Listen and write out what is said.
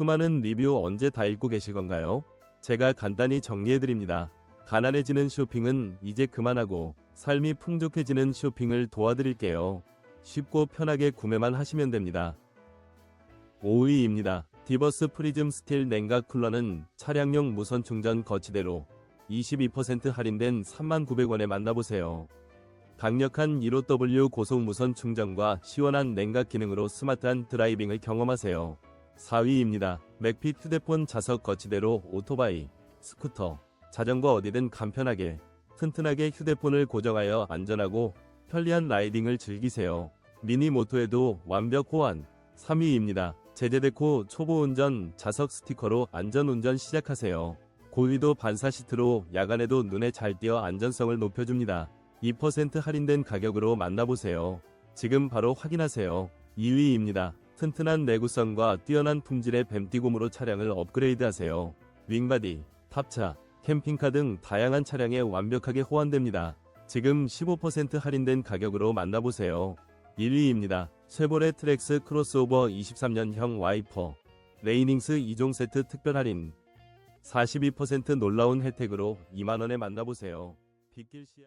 수많은 리뷰 언제 다 읽고 계실 건가요? 제가 간단히 정리해드립니다. 가난해지는 쇼핑은 이제 그만하고 삶이 풍족해지는 쇼핑을 도와드릴게요. 쉽고 편하게 구매만 하시면 됩니다. 5위입니다. 디버스 프리즘 스틸 냉각 쿨러는 차량용 무선 충전 거치대로 22% 할인된 39,900원에 만나보세요. 강력한 15W 고속 무선 충전과 시원한 냉각 기능으로 스마트한 드라이빙을 경험하세요. 4위입니다. 맥핏 휴대폰 자석 거치대로 오토바이, 스쿠터, 자전거 어디든 간편하게, 튼튼하게 휴대폰을 고정하여 안전하고 편리한 라이딩을 즐기세요. 미니 모토에도 완벽 호환. 3위입니다. 제재데코 초보 운전 자석 스티커로 안전 운전 시작하세요. 고위도 반사 시트로 야간에도 눈에 잘 띄어 안전성을 높여줍니다. 2% 할인된 가격으로 만나보세요. 지금 바로 확인하세요. 2위입니다. 튼튼한 내구성과 뛰어난 품질의 뱀띠곰으로 차량을 업그레이드하세요. 윙바디, 탑차, 캠핑카 등 다양한 차량에 완벽하게 호환됩니다. 지금 15% 할인된 가격으로 만나보세요. 1위입니다. 쉐보레 트렉스 크로스오버 23년형 와이퍼 레이닝스 2종 세트 특별 할인 42% 놀라운 혜택으로 2만원에 만나보세요. 빗길 시야